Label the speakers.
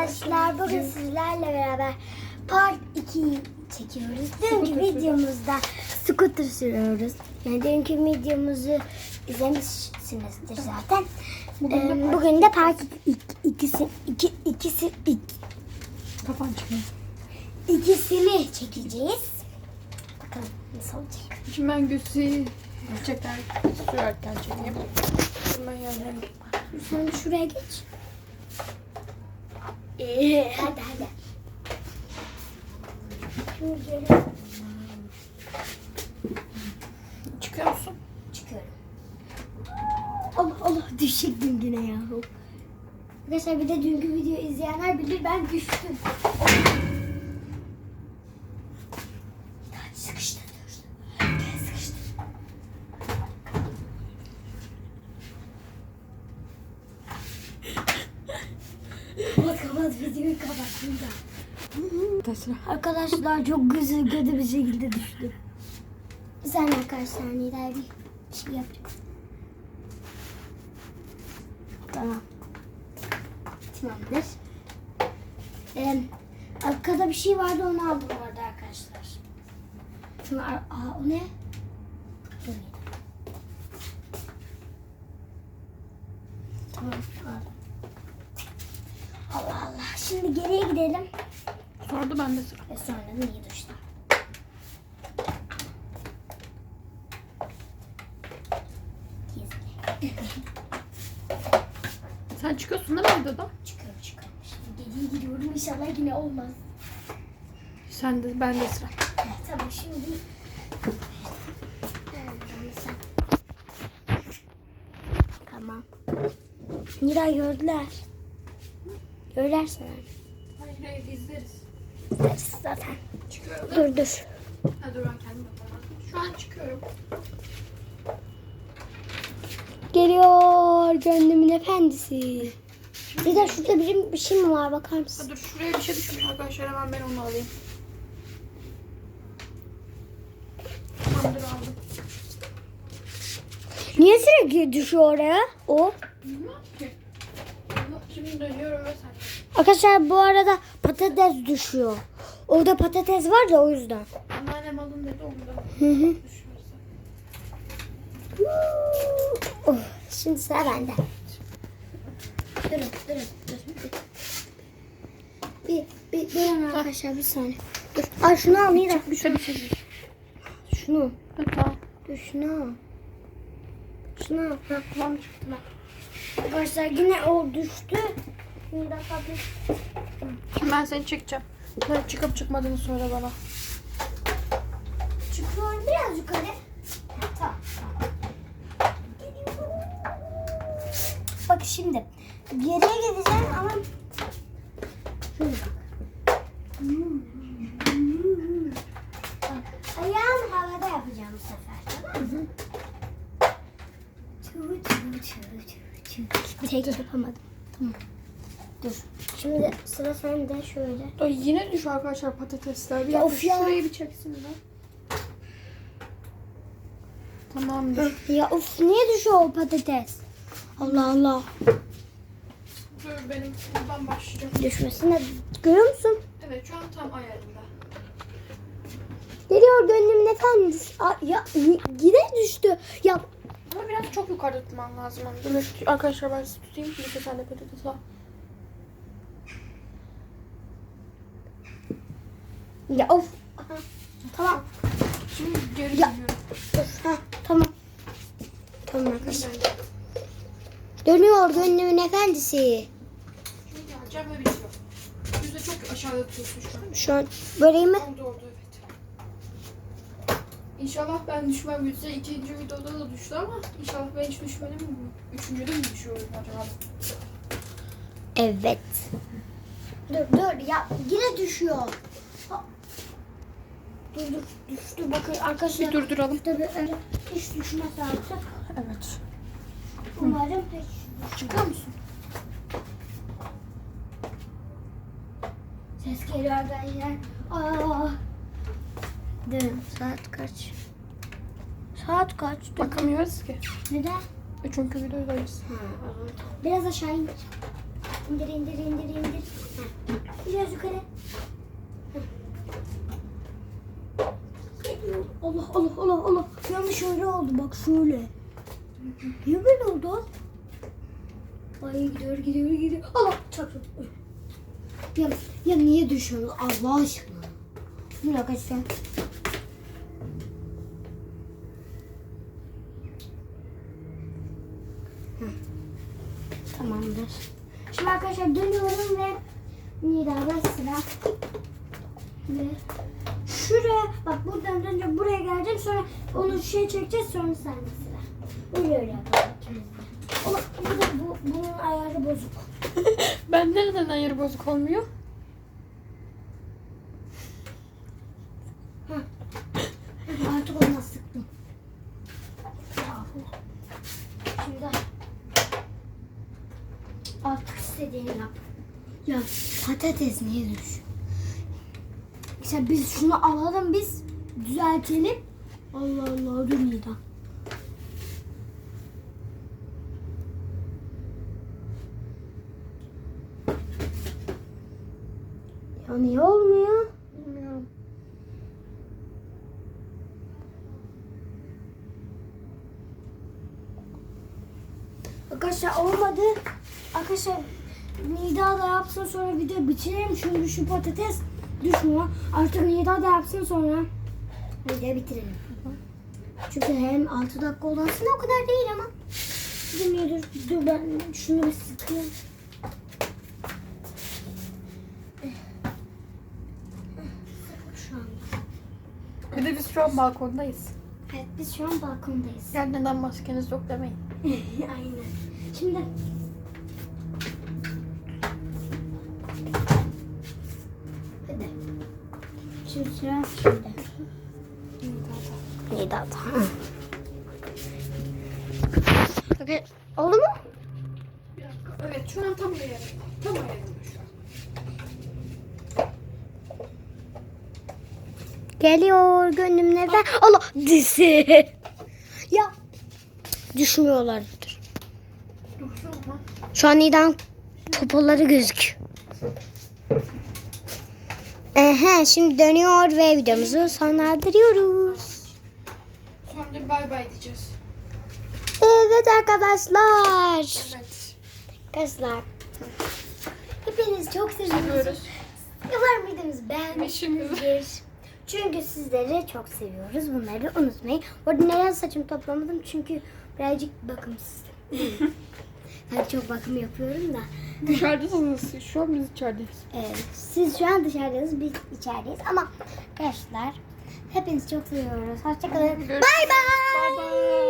Speaker 1: arkadaşlar bugün sizlerle beraber part 2'yi çekiyoruz. Dünkü videomuzda scooter sürüyoruz. Yani dünkü videomuzu izlemişsinizdir zaten.
Speaker 2: Bugün de
Speaker 1: Ee,
Speaker 2: part
Speaker 1: Bugün de part ik- ikisi iki, ikisi ik,
Speaker 2: Kafan çıkıyor.
Speaker 1: ikisini çekeceğiz. Bakalım nasıl olacak.
Speaker 2: Şimdi ben Gülsü'yü çeker, sürerken çekeyim. Ben yanlarım.
Speaker 1: Sen şuraya geç. Ee, hadi hadi. Geri
Speaker 2: Çıkıyor musun?
Speaker 1: çıkıyorum. Allah Allah düşecektim yine yahu. Arkadaşlar bir de dünkü videoyu izleyenler bilir ben düştüm. Kapat kapat videoyu kapat burada.
Speaker 2: Tesra.
Speaker 1: Arkadaşlar çok güzel kötü bir şekilde düştüm. Saniye arkadaşlar Nida bir bir şey yapacak. Tamam. Tamamdır. Ee, arkada bir şey vardı onu aldım orada arkadaşlar. Ar- aa, o ne? Dur. Tamam aldım. Allah Allah. Geriye gidelim.
Speaker 2: Sordu bende sıra.
Speaker 1: Ve sonra da düştüm? Gizli.
Speaker 2: Sen çıkıyorsun değil mi videoda?
Speaker 1: çıkıyorum çıkıyorum. Şimdi geriye gidiyorum. İnşallah yine olmaz.
Speaker 2: Sen de ben de sıra.
Speaker 1: Evet, tamam şimdi. Tamam. Nida gördüler. Gördüler sana.
Speaker 2: İzleriz.
Speaker 1: Zaten.
Speaker 2: Çıkıyorum.
Speaker 1: Dur dur.
Speaker 2: Ha dur ben kendim yapamam. Şu an çıkıyorum.
Speaker 1: Geliyor gönlümün efendisi. Bir de şurada bir, bir şey mi var bakar mısın?
Speaker 2: Ha dur şuraya bir şey düşmüş arkadaşlar hemen ben onu alayım. Tamamdır aldım.
Speaker 1: Niye sürekli düşüyor oraya o?
Speaker 2: Bilmem ki. Şimdi dönüyorum ve sen.
Speaker 1: Arkadaşlar bu arada patates düşüyor. Orada patates var ya o yüzden.
Speaker 2: Anneannem alın dedi ondan.
Speaker 1: Hı hı. Oh, şimdi sıra bende. Durun, durun, durun. Bir, bir, durun arkadaşlar bir saniye. Dur. Ay şunu al Nida.
Speaker 2: Bir şey bir şey.
Speaker 1: Şunu.
Speaker 2: Tamam.
Speaker 1: Dur şunu al. Şunu al. Ha.
Speaker 2: Tamam çıktı.
Speaker 1: Arkadaşlar yine o düştü.
Speaker 2: Şimdi ben seni çekeceğim. Sen çıkıp çıkmadığını söyle bana.
Speaker 1: Çıkıyorum biraz yukarı. Tamam. Bak şimdi geriye gideceğim ama şöyle bak. Bak, Ayağım havada yapacağım bu sefer tamam mı? Tek yapamadım. Tamam. Dur. Şimdi sıra sende şöyle.
Speaker 2: Ay yine düş arkadaşlar patatesler. Bir
Speaker 1: Ya of ya.
Speaker 2: şurayı bir çeksin ben. Tamamdır.
Speaker 1: Ya of niye düşüyor o patates? Allah Allah.
Speaker 2: Dur benim buradan başlayacağım.
Speaker 1: Düşmesine görüyor musun?
Speaker 2: Evet şu an tam ayarında.
Speaker 1: Geliyor gönlümün efendisi. Aa, ya yine düştü. Ya
Speaker 2: Ama biraz çok yukarıda tutman lazım. onu. Dur arkadaşlar ben sizi tutayım. Bir de sen de patates al.
Speaker 1: Ya of. Aha, Tamam.
Speaker 2: Şimdi geri
Speaker 1: Ya. Ha, tamam. Tamam arkadaşlar. Dönüyor gönlümün efendisi.
Speaker 2: Şimdi geleceğim ve bitiyor. Yüzde çok aşağıda tutuyorsun şu an.
Speaker 1: Şu an böreğimi
Speaker 2: Oldu oldu evet. İnşallah ben düşmem. Yüzde ikinci videoda da düştü ama inşallah ben hiç düşmedim mi? Üçüncüde mi düşüyorum acaba?
Speaker 1: Evet. Dur dur ya yine düşüyor. Dur dur düştü bakın arkadaşlar.
Speaker 2: Bir durduralım.
Speaker 1: Tabii öyle hiç düşmez artık.
Speaker 2: Evet.
Speaker 1: Umarım hiç
Speaker 2: Çıkıyor musun?
Speaker 1: Ses geliyor arkadaşlar. Aa. Durun saat kaç? Saat kaç? Dur.
Speaker 2: Bakamıyoruz ki.
Speaker 1: Neden?
Speaker 2: Çünkü videodayız.
Speaker 1: Ha. Biraz aşağı indir. İndir indir indir indir. Biraz yukarı. Heh. Geliyor. Allah Allah Allah Allah. Yanlış öyle oldu bak şöyle. Niye böyle oldu? Ay gidiyor gidiyor gidiyor. Allah çarptı. Ya, ya niye düşüyorsun Allah aşkına? Bir dakika sen. Tamamdır. Şimdi arkadaşlar dönüyorum ve Nida'da sıra. Ve şuraya bak buradan dönünce buraya geleceğim sonra onu şey çekeceğiz sonra sen de sıra. Öyle öyle yapalım ikimiz de. Ulan bu da bu, bunun ayarı bozuk.
Speaker 2: Ben nereden ayarı bozuk olmuyor?
Speaker 1: Artık ona sıktım. Şimdi artık istediğini yap. Ya patates niye düş? İşte biz şunu alalım biz düzeltelim. Allah Allah dur Nida. Ya niye olmuyor?
Speaker 2: Bilmiyorum.
Speaker 1: Arkadaşlar olmadı. Arkadaşlar Nida da yapsın sonra video bitirelim. Çünkü şu patates düşmüyor. Artık Nida da yapsın sonra video bitirelim. Çünkü hem 6 dakika olan aslında o kadar değil ama. Dur niye dur, dur ben şunu bir an.
Speaker 2: Bir de biz şu an balkondayız.
Speaker 1: Evet biz şu an balkondayız.
Speaker 2: Yani neden maskeniz yok demeyin.
Speaker 1: Aynen. Şimdi Sıra şimdi. Nida'da. Okay. Oldu mu?
Speaker 2: Bir dakika. Evet şu an tam ayarında. Tam ayarında şu an.
Speaker 1: Geliyor gönlümlerden. Allah disi. ya düşmüyorlardır. Şu an Nida'nın popoları gözüküyor. Ehe, şimdi dönüyor ve videomuzu sonlandırıyoruz.
Speaker 2: Sonra bay bay diyeceğiz.
Speaker 1: Evet arkadaşlar.
Speaker 2: Evet.
Speaker 1: Arkadaşlar. Hepiniz çok seviyoruz. Umarım videomuzu beğenmişsinizdir. Çünkü sizleri çok seviyoruz. Bunları unutmayın. Orada neden saçımı toplamadım? Çünkü birazcık bakımsızdım. ben çok bakım yapıyorum da.
Speaker 2: Dışarıdasınız. Şu an biz içerideyiz.
Speaker 1: Evet, siz şu an dışarıdayız, biz içerideyiz. Ama arkadaşlar hepinizi çok seviyoruz. Hoşçakalın. Bay bay.
Speaker 2: Bay bay.